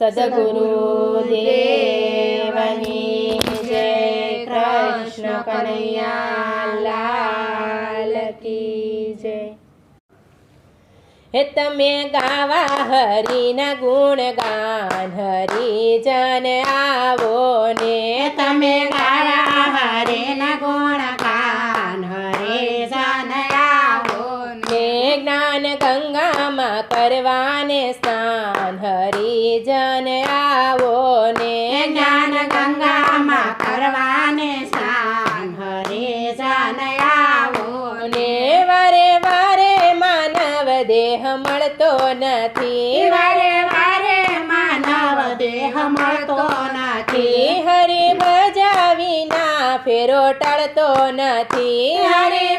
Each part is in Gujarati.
સદગુરુ દેવની જય કૃષ્ણ કનૈયા લાલ કી જય હે તમે ગાવા હરિના ગુણગાન હરિજન આવો ને તમે ગાયા હરે ન ગુણ ગાન હરે જન આવો ને જ્ઞાન ગંગામાં કરવાને સ્નાન હરિજન આવો ને જ્ઞાન ગંગામાં કરવાને સ્નાન હરિજન આવો ને. વારે વારે માનવ દેહ મળતો નથી. વારે વારે માનવ દેહ મળતો નથી. હરિ ફેરો ટળતો નથી. હરે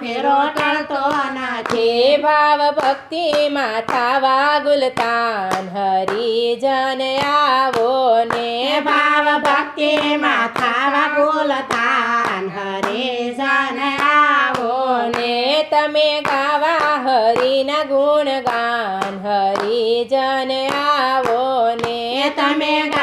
ફેરો ટળતો નથી. ભાવ ભક્તિ થાવા ગુલતાન હરિજન આવો ને. ભાવ ભક્તિ માથાવા બોલતાન હરિજન આવો ને. તમે ગાવા હરિના ગુણગાન હરિજન આવો ને. તમે ગાવા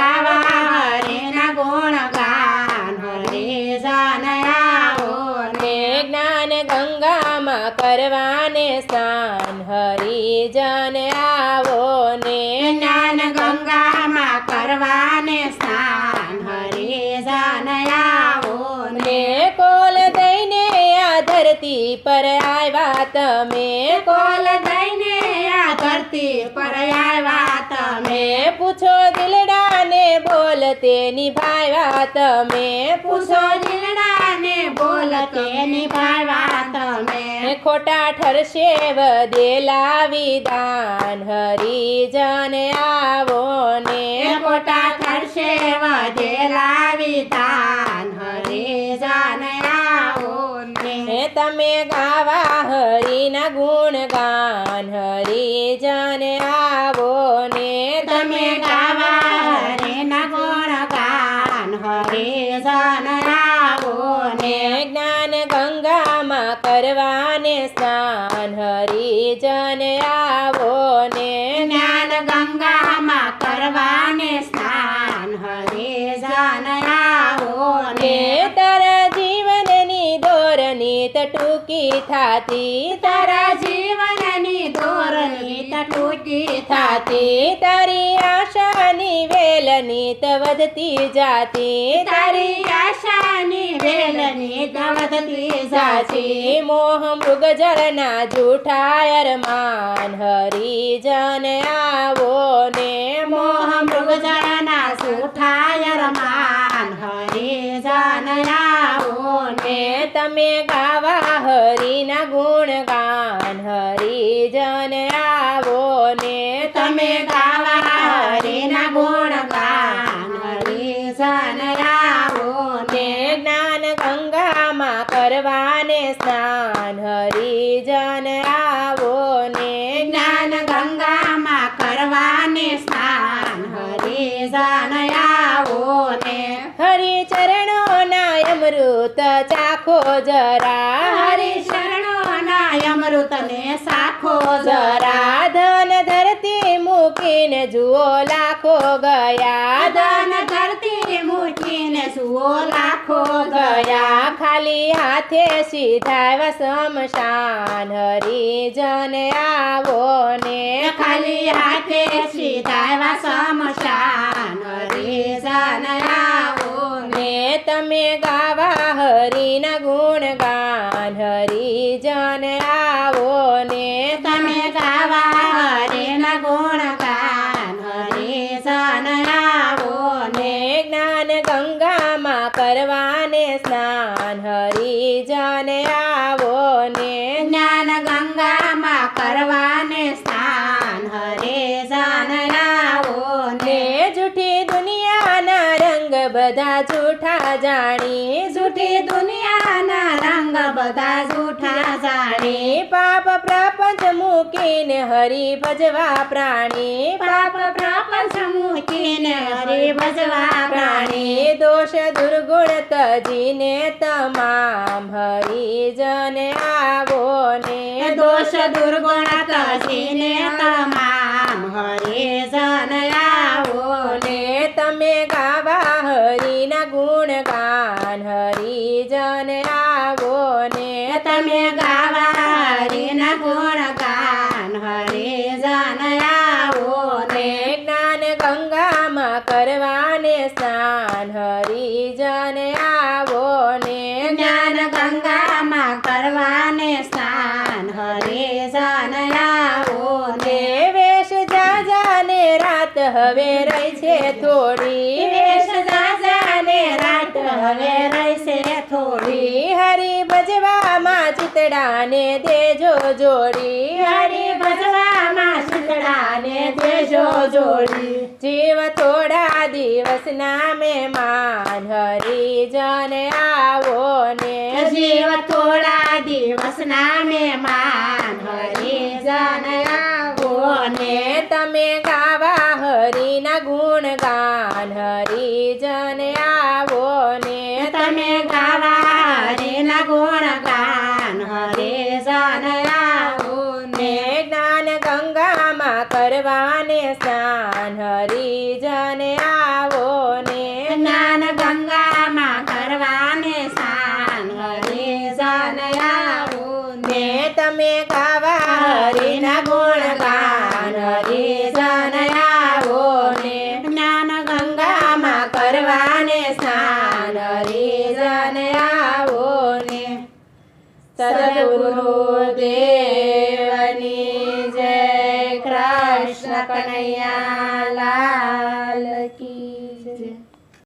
સ્નાન હરિજન આવો ને જ્ઞાન ગંગામાં કરવાને સ્થાન હરિજન આવો ને. કોલ દઈને આ ધરતી પર આવ્યા તમે. કોલ દઈને આ ધરતી પર આવ્યા તમે. પૂછો દિલડાને બોલ તે નિભાવ્યા તમે. પૂછો દિલડાને બોલ તે નિભાવ્યા તમે. ખોટા ઠરશે વધેલા વિધાન હરિજન આવો ને ખોટા ઠરશે વધેલા વિધાન હરિજન આવો ને. ને તમે ગાવા હરિના ગુણગાન હરિજન આવો ને. તમે ગાવા હરિના ગુણ ગાન. હરે આવો ને. સ્નાન હરિજન આવો ને જ્ઞાન ગંગામાં કરવાને સ્નાન હરિજન આવો ને. તારા જીવનની દોરની તટુકી ટૂંકી થાતી. તારા જીવનની દોરની તટુકી થાતી થાતી. તારી વેલની ત વધતી જાતી, તારી આશાની વેલની દવદતી જાતી. મોહ મૃગ જળના જૂઠા અરમાન હરિજન આવો ને. મોહ મૃગજળના સુઠાય રમાન હરે જન આવો ને. તમે ગાવા હરિના ગુણગાન, હરિજન સ્નાન હરિજન આવો ને જ્ઞાન ગંગામાં કરવાને સ્નાન. હરે જન આવો ને. હરિ ચરણોના અમૃત ચાખો જરા. હરે શરણો નાય અમૃતને સાખો જરા. ધન ધરતી મૂકીને જુઓ લાખો ગયા. ધન ધરતી મૂકીને જુઓ લાખો ગયા. ખાલી હાથે સીધા શમશાન હરિજન આવો ને ખાલી હાથે સીધા સમશાન હરે જન આવો ને તમે ગાવા હરિના ગુણગાન બધા જૂઠા જાણી જૂઠી દુનિયાના રંગ બધા જૂઠા જાણે. પાપ પ્રપંચ મૂકીને હરી ભજવા પ્રાણી. પાપ પ્રપંચ મૂકીને હરી ભજવા પ્રાણી. દોષ દુર્ગુણ તજીને તમામ હરિજન આવો ને દોષ દુર્ગુણ તજીને તમામ ભજન આવો ને તમે ગાવારીના ગુણ ગાન હરે જાન આવો ને જ્ઞાન ગંગામાં કરવાને સ્નાન હરિજન આવો ને જ્ઞાન ગંગામાં કરવાને સ્નાન, હરે જાન આવો ને વેશ જાજાને રાત હવે રહી છે થોડી, વેશ જાજાને રાત હવે ચિતડાને દેજો જોડી. હરી ભજવામાં શીતળાને દેજો જોડી. જીવ થોડા દિવસ નામે મહેમાન હરિજન આવો ને. જીવ થોડા દિવસ નામે મહેમાન હરિજન આવો ને. ને તમે સદગુરુ દેવની જય. કૃષ્ણ કનૈયા.